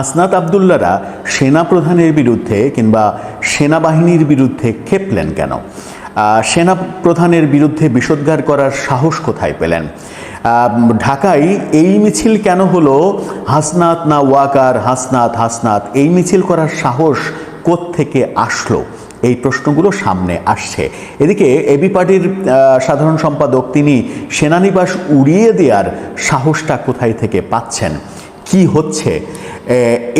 আসনাত আবদুল্লারা সেনাপ্রধানের বিরুদ্ধে কিংবা সেনাবাহিনীর বিরুদ্ধে খেপলেন কেন? আহ, সেনাপ্রধানের বিরুদ্ধে বিষোদ্গার করার সাহস কোথায় পেলেন? ঢাকায় এই মিছিল কেন হলো? হাসনাত না ওয়াকার? হাসনাত হাসনাত এই মিছিল করার সাহস থেকে আসলো? এই প্রশ্নগুলো সামনে আসছে। এদিকে এবি পার্টির সাধারণ সম্পাদক তিনি সেনানিবাস উড়িয়ে দেওয়ার সাহসটা কোথায় থেকে পাচ্ছেন? কি হচ্ছে?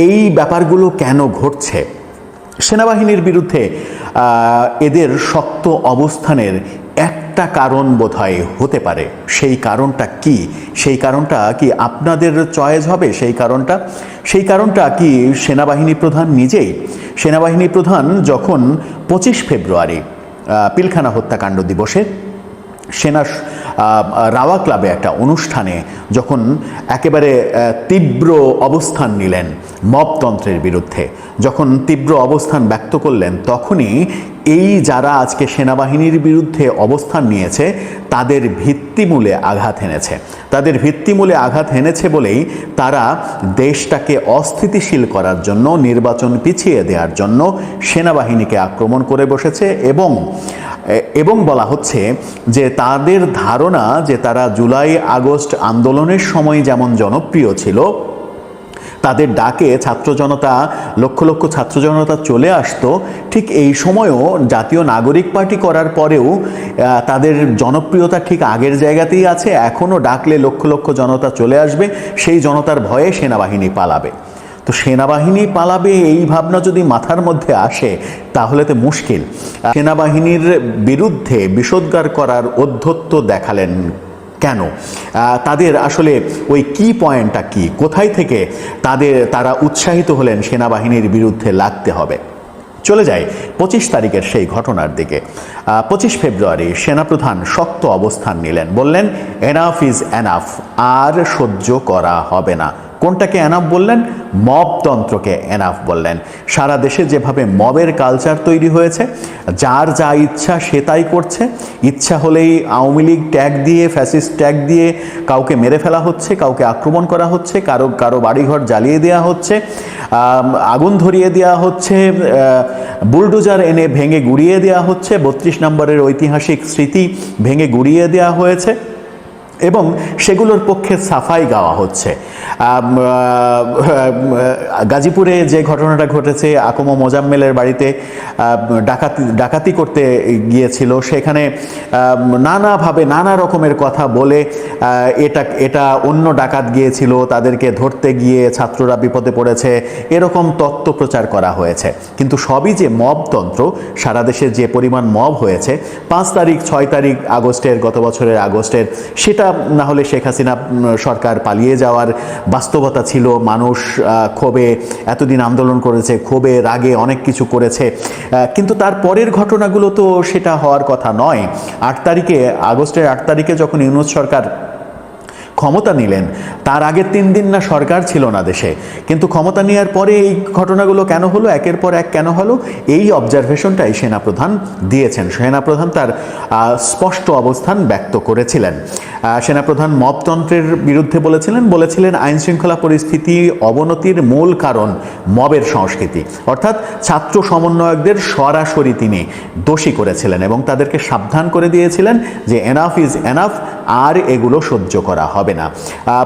এই ব্যাপারগুলো কেন ঘটছে? সেনাবাহিনীর বিরুদ্ধে এদের শক্ত অবস্থানের একটা কারণ বোধহয় হতে পারে। সেই কারণটা কি? সেই কারণটা কি আপনাদের চয়েস হবে? সেই কারণটা? সেই কারণটা কি সেনাবাহিনী প্রধান নিজেই? সেনাবাহিনী প্রধান যখন পঁচিশ ফেব্রুয়ারি পিলখানা হত্যাকাণ্ড দিবসে সেনা রাওয়া ক্লাবে একটা অনুষ্ঠানে যখন একেবারে তীব্র অবস্থান নিলেন মবতন্ত্রের বিরুদ্ধে, যখন তীব্র অবস্থান ব্যক্ত করলেন, তখনই এই যারা আজকে সেনাবাহিনীর বিরুদ্ধে অবস্থান নিয়েছে, তাদের ভিত্তিমূলে আঘাত হেনেছে। তাদের ভিত্তিমূলে আঘাত হেনেছে বলেই তারা দেশটাকে অস্থিতিশীল করার জন্য, নির্বাচন পিছিয়ে দেওয়ার জন্য সেনাবাহিনীকে আক্রমণ করে বসেছে এবং এবং বলা হচ্ছে যে তাদের ধারণা যে তারা জুলাই আগস্ট আন্দোলনের সময় যেমন জনপ্রিয় ছিল তাদের ডাকে ছাত্র জনতা, লক্ষ লক্ষ ছাত্র জনতা চলে আসতো। ঠিক এই সময়ও জাতীয় নাগরিক পার্টি করার পরেও তাদের জনপ্রিয়তা ঠিক আগের জায়গাতেই আছে। এখনও ডাকলে লক্ষ লক্ষ জনতা চলে আসবে। সেই জনতার ভয়ে সেনাবাহিনী পালাবে। তো সেনাবাহিনী পালাবে এই ভাবনা যদি মাথার মধ্যে আসে, তাহলে তো মুশকিল। সেনাবাহিনীর বিরুদ্ধে বিষোদ্গার করার অধ্যত্ত দেখালেন কেন? তাদের আসলে ওই কি পয়েন্টটা কি? কোথায় থেকে তাদের তারা উৎসাহিত হলেন সেনাবাহিনীর বিরুদ্ধে লাগতে হবে? চলে যায় পঁচিশ তারিখের সেই ঘটনার দিকে। পঁচিশ ফেব্রুয়ারি সেনাপ্রধান শক্ত অবস্থান নিলেন। বললেন এনাফ ইজ এনাফ আর সহ্য করা হবে না। কোনটাকে এনাফ বললেন? মবতন্ত্রকে এনাফ বললেন। সারা দেশে যেভাবে মবের কালচার তৈরি হয়েছে, যার যা ইচ্ছা সে তাই করছে। ইচ্ছা হলেই আওয়ামী লীগ ট্যাগ দিয়ে, ফ্যাসিস্ট ট্যাগ দিয়ে কাউকে মেরে ফেলা হচ্ছে, কাউকে আক্রমণ করা হচ্ছে, কারও কারও বাড়িঘর জ্বালিয়ে দেওয়া হচ্ছে আগুন ধরিয়ে দেওয়া হচ্ছে বুলডোজার এনে ভেঙে গুড়িয়ে দেওয়া হচ্ছে, বত্রিশ নম্বরের ঐতিহাসিক স্মৃতি ভেঙে গুড়িয়ে দেওয়া হয়েছে। এবং সেগুলোর পক্ষে সাফাই গাওয়া হচ্ছে। গাজীপুরে যে ঘটনাটা ঘটেছে, আকমো মোজাম্মেলের বাড়িতে ডাকাতি ডাকাতি করতে গিয়েছিল, সেখানে নানাভাবে নানা রকমের কথা বলে এটা এটা অন্য ডাকাত গিয়েছিল, তাদেরকে ধরতে গিয়ে ছাত্ররা বিপদে পড়েছে, এরকম তত্ত্ব প্রচার করা হয়েছে। কিন্তু সবই যে মবতন্ত্র, সারা দেশে যে পরিমাণ মব হয়েছে, পাঁচ তারিখ, ছয় তারিখ আগস্টের, গত বছরের আগস্টের, সেটা না হলে শেখ হাসিনা সরকার পালিয়ে যাওয়ার বাস্তবতা ছিল। মানুষ ক্ষোভে এতদিন আন্দোলন করেছে, ক্ষোভে, রাগে অনেক কিছু করেছে। কিন্তু তার পরের ঘটনাগুলো তো সেটা হওয়ার কথা নয়। আট তারিখে, আগস্টের আট তারিখে যখন ইউনুস সরকার ক্ষমতা নিলেন। তার আগের তিন দিন না সরকার ছিল না দেশে। কিন্তু ক্ষমতা নেওয়ার পরে এই ঘটনাগুলো কেন হলো, একের পর এক কেন হলো, এই অবজারভেশনটাই সেনাপ্রধান দিয়েছেন। সেনাপ্রধান তার স্পষ্ট অবস্থান ব্যক্ত করেছিলেন। সেনাপ্রধান মবতন্ত্রের বিরুদ্ধে বলেছিলেন বলেছিলেন আইন শৃঙ্খলা পরিস্থিতি অবনতির মূল কারণ মবের সংস্কৃতি। অর্থাৎ ছাত্র সমন্বয়কদের সরাসরি তিনি দোষী করেছিলেন এবং তাদেরকে সাবধান করে দিয়েছিলেন যে এনাফ ইজ এনাফ আর এগুলো সহ্য করা হবে না।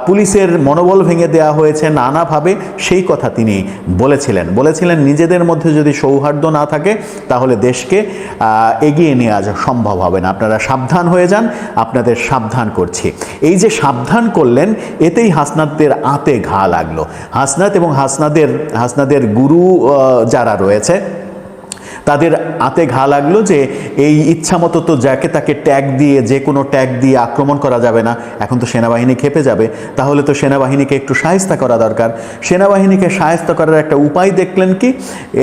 পুলিশের মনোবল ভেঙে দেওয়া হয়েছে নানাভাবে, সেই কথা তিনি বলেছিলেন। বলেছিলেন, নিজেদের মধ্যে যদি সৌহার্দ্য না থাকে, তাহলে দেশকে এগিয়ে নেওয়া সম্ভব হবে না। আপনারা সাবধান হয়ে যান, আপনাদের সাবধান করছি। এই যে সাবধান করলেন, এতেই হাসনাতদের আতে ঘা লাগল। হাসনাত এবং হাসনাদের হাসনাদের গুরু যারা রয়েছে তাদের আতে ঘা লাগল যে এই ইচ্ছা মতো তো যাকে তাকে ট্যাগ দিয়ে, যে কোনো ট্যাগ দিয়ে আক্রমণ করা যাবে না। এখন তো সেনাবাহিনী খেপে যাবে। তাহলে তো সেনাবাহিনীকে একটু সায়স্তা করা দরকার। সেনাবাহিনীকে সায়স্তা করার একটা উপায় দেখলেন কি?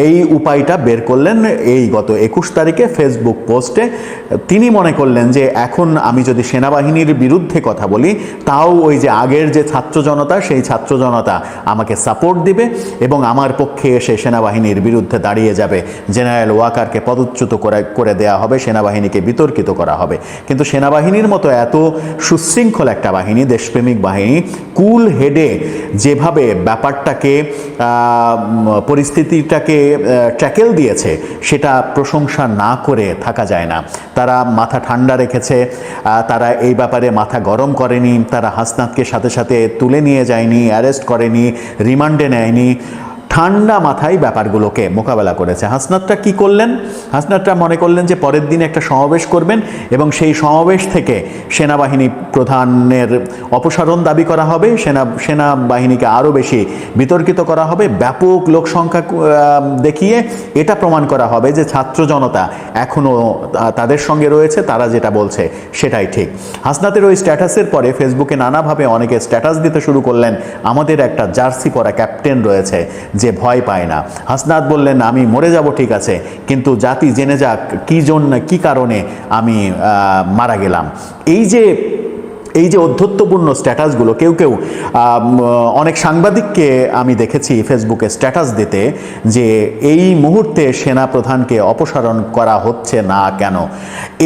এই উপায়টা বের করলেন এই গত একুশ তারিখে ফেসবুক পোস্টে। তিনি মনে করলেন যে এখন আমি যদি সেনাবাহিনীর বিরুদ্ধে কথা বলি, তাও ওই যে আগের যে ছাত্র জনতা, সেই ছাত্র জনতা আমাকে সাপোর্ট দিবে এবং আমার পক্ষে এসে সেনাবাহিনীর বিরুদ্ধে দাঁড়িয়ে যাবে। জেনারেল ওয়াকারকে পদচ্যুত করে দেওয়া হবে, সেনাবাহিনীকে বিতর্কিত করা হবে। কিন্তু সেনাবাহিনীর মতো এত সুশৃঙ্খল একটা বাহিনী, দেশপ্রেমিক বাহিনী, কুল হেডে যেভাবে ব্যাপারটাকে পরিস্থিতিটাকে ট্যাকেল দিয়েছে, সেটা প্রশংসা না করে থাকা যায় না। তারা মাথা ঠান্ডা রেখেছে তারা এই ব্যাপারে মাথা গরম করেনি, তারা হাসনাতকে সাথে সাথে তুলে নিয়ে যায়নি, অ্যারেস্ট করেনি, রিমান্ডে নেয়নি। ঠান্ডা মাথায় ব্যাপারগুলোকে মোকাবেলা করেছে। হাসনাতটা কি করলেন? হাসনাতটা মনে করলেন যে পরের দিন একটা সমাবেশ করবেন এবং সেই সমাবেশ থেকে সেনাবাহিনী প্রধানের অপসারণ দাবি করা হবে। সেনা, সেনাবাহিনীকে আরও বেশি বিতর্কিত করা হবে। ব্যাপক লোক সংখ্যা দেখিয়ে এটা প্রমাণ করা হবে যে ছাত্র জনতা এখনও তাদের সঙ্গে রয়েছে, তারা যেটা বলছে সেটাই ঠিক। হাসনাতের ওই স্ট্যাটাসের পরে ফেসবুকে নানাভাবে অনেকে স্ট্যাটাস দিতে শুরু করলেন। আমাদের একটা জার্সি পরা ক্যাপ্টেন রয়েছে যে ভয় পায় না। হাসনাত বললেন, আমি মরে যাব, ঠিক আছে। কিন্তু জাতি জেনে যাক কী জন্য, কী কারণে আমি মারা গেলাম। এই যে এই যে অধ্যত্বপূর্ণ স্ট্যাটাসগুলো, কেউ কেউ অনেক সাংবাদিককে আমি দেখেছি ফেসবুকে স্ট্যাটাস দিতে যে এই মুহূর্তে সেনা প্রধানকে অপসারণ করা হচ্ছে না কেন?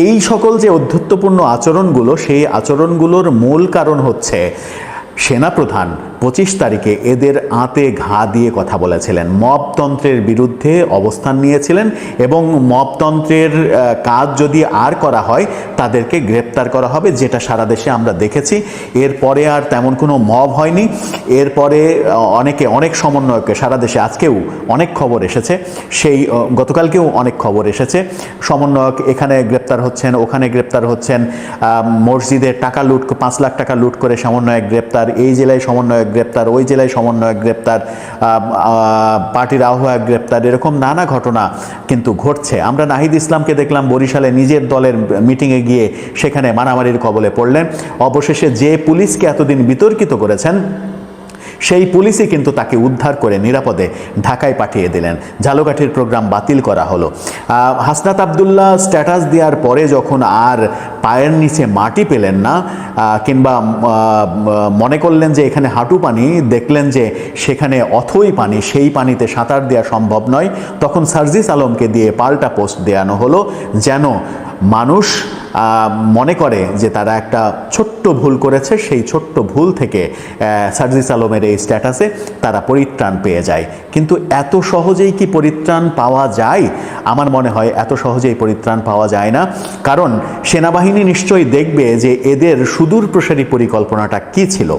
এই সকল যে অধ্যত্বপূর্ণ আচরণগুলো, সেই আচরণগুলোর মূল কারণ হচ্ছে সেনাপ্রধান। পঁচিশ তারিখে এদের আঁতে ঘা দিয়ে কথা বলেছিলেন। মবতন্ত্রের বিরুদ্ধে অবস্থান নিয়েছিলেন এবং মবতন্ত্রের কাজ যদি আর করা হয়, তাদেরকে গ্রেপ্তার করা হবে, যেটা সারা দেশে আমরা দেখেছি। এরপরে আর তেমন কোনো মব হয়নি। এরপরে অনেকে, অনেক সমন্বয়কে, সারা দেশে আজকেও অনেক খবর এসেছে। সেই গতকালকেও অনেক খবর এসেছে। সমন্বয়ক এখানে গ্রেপ্তার হচ্ছেন, ওখানে গ্রেপ্তার হচ্ছেন মসজিদের টাকা লুট, পাঁচ লাখ টাকা লুট করে সমন্বয়ক গ্রেপ্তার। এই জেলায় সমন্বয়ক গ্রেপ্তার, ওই জেলায় সমন্বয়ক গ্রেপ্তার পার্টির আহ্বায়ক গ্রেপ্তার, এরকম নানা ঘটনা কিন্তু ঘটছে। আমরা নাহিদ ইসলামকে দেখলাম বরিশালে নিজের দলের মিটিংয়ে গিয়ে সেখানে মারামারির কবলে পড়লেন। অবশেষে যে পুলিশকে এতদিন বিতর্কিত করেছেন সেই পুলিশই কিন্তু তাকে উদ্ধার করে নিরাপদে ঢাকায় পাঠিয়ে দিলেন। ঝালকাঠির প্রোগ্রাম বাতিল করা হলো। হাসনাত আবদুল্লাহ স্ট্যাটাস দেওয়ার পরে যখন আর পায়ের নিচে মাটি পেলেন না কিংবা মনে করলেন যে এখানে হাঁটু পানি, দেখলেন যে সেখানে অথই পানি, সেই পানিতে সাঁতার দেওয়া সম্ভব নয়, তখন সার্জিস আলমকে দিয়ে পাল্টা পোস্ট দেওয়ানো হলো, যেন মানুষ মনে করে যে তারা একটা ছোট্ট ভুল করেছে, সেই ছোট্ট ভুল থেকে সার্জিস আলমের এই স্ট্যাটাসে তারা পরিত্রাণ পেয়ে যায়। কিন্তু এত সহজেই কি পরিত্রাণ পাওয়া যায়? আমার মনে হয় এত সহজেই পরিত্রাণ পাওয়া যায় না। কারণ সেনাবাহিনী নিশ্চয়ই দেখবে যে এদের সুদূর প্রসারী পরিকল্পনাটা কি ছিল।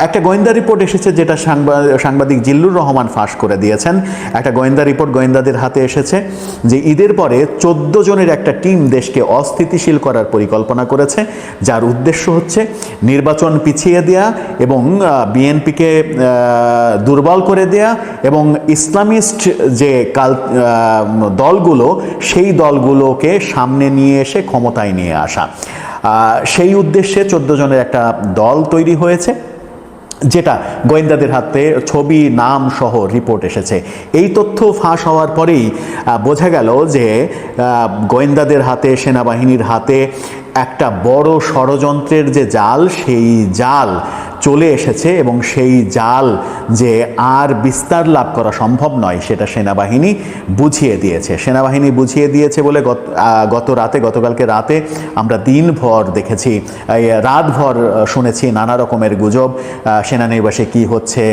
একটা গোয়েন্দা রিপোর্ট এসেছে যেটা সাংবা- সাংবাদিক জিল্লুর রহমান ফাঁস করে দিয়েছেন। একটা গোয়েন্দা রিপোর্ট গোয়েন্দাদের হাতে এসেছে যে ঈদের পরে চোদ্দ জনের একটা টিম দেশকে অস্থিতিশীল করার পরিকল্পনা করেছে, যার উদ্দেশ্য হচ্ছে নির্বাচন পিছিয়ে দেয়া এবং বিএনপিকে দুর্বল করে দেয়া এবং ইসলামিস্ট যে কাল দলগুলো, সেই দলগুলোকে সামনে নিয়ে এসে ক্ষমতায় নিয়ে আসা। সেই উদ্দেশ্যে চোদ্দ জনের একটা দল তৈরি হয়েছে। যেটা গোয়েন্দাদের হাতে ছবি, নাম সহ রিপোর্ট এসেছে। এই তথ্য ফাঁস হওয়ার পরেই বোঝা গেল যে গোয়েন্দাদের হাতে, সেনাবাহিনীর হাতে একটা বড় ষড়যন্ত্রের যে জাল, সেই জাল চলে এসেছে এবং সেই জাল যে আর বিস্তার লাভ করা সম্ভব নয়, সেটা সেনাবাহিনী বুঝিয়ে দিয়েছে। সেনাবাহিনী বুঝিয়ে দিয়েছে বলে গত গত রাতে, গতকালকে রাতে আমরা দিনভর দেখেছি। রাতভর শুনেছি নানা রকমের গুজব সেনানিবাসে কি হচ্ছে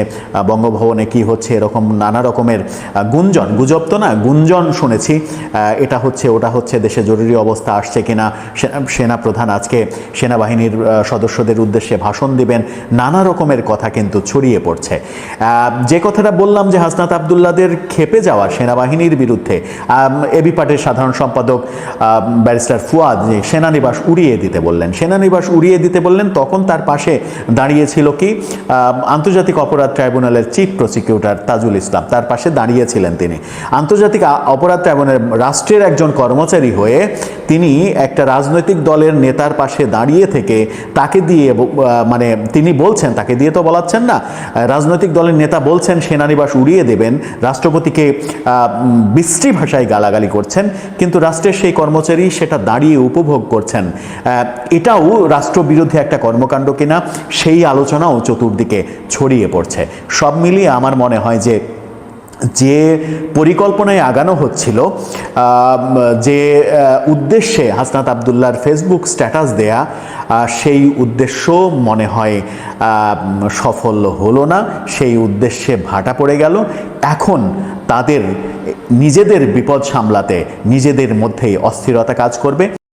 বঙ্গভবনে কি হচ্ছে, এরকম নানা রকমের গুঞ্জন। গুজব তো না, গুঞ্জন শুনেছি এটা হচ্ছে, ওটা হচ্ছে, দেশে জরুরি অবস্থা আসছে কিনা সেনা প্রধান আজকে সেনাবাহিনীর সদস্যদের উদ্দেশ্যে ভাষণ দিবেন। নানা রকমের কথা কিন্তু ছড়িয়ে পড়ছে। যে কথাটা বললাম যে হাসনাত আবদুল্লাদের খেপে যাওয়া সেনাবাহিনীর বিরুদ্ধে এবি পার্টির সাধারণ সম্পাদক ব্যারিস্টার ফুয়াদ সেনানিবাস উড়িয়ে দিতে বললেন। সেনানিবাস উড়িয়ে দিতে বললেন, তখন তার পাশে দাঁড়িয়েছিল কি? আন্তর্জাতিক অপরাধ ট্রাইব্যুনালের চিফ প্রসিকিউটর তাজুল ইসলাম। তার পাশে দাঁড়িয়েছিলেন তিনি। আন্তর্জাতিক অপরাধ ট্রাইব্যুনাল রাষ্ট্রের একজন কর্মচারী হয়ে তিনি একটা রাজনৈতিক দলের নেতার পাশে দাঁড়িয়ে থেকে তাকে দিয়ে মানে তিনি বলছেন, তাকে দিয়ে তো বলাচ্ছেন না। রাজনৈতিক দলের নেতা বলছেন, সেনানিবাস উড়িয়ে দেবেন, রাষ্ট্রপতিকে বিশ্রী ভাষায় গালাগালি করছেন, কিন্তু রাষ্ট্রের সেই কর্মচারী সেটা দাঁড়িয়ে উপভোগ করছেন। এটাও রাষ্ট্রবিরোধী একটা কর্মকাণ্ড কিনা, সেই আলোচনাও চতুর্দিকে ছড়িয়ে পড়ছে। সব মিলিয়ে আমার মনে হয় যে যে পরিকল্পনায় আগানো হচ্ছিল যে উদ্দেশ্যে হাসনাত আবদুল্লার ফেসবুক স্ট্যাটাস দেয়া সেই উদ্দেশ্য মনে হয় সফল হলো না। সেই উদ্দেশ্যে ভাটা পড়ে গেল। এখন তাদের নিজেদের বিপদ সামলাতে, নিজেদের মধ্যেই অস্থিরতা কাজ করবে।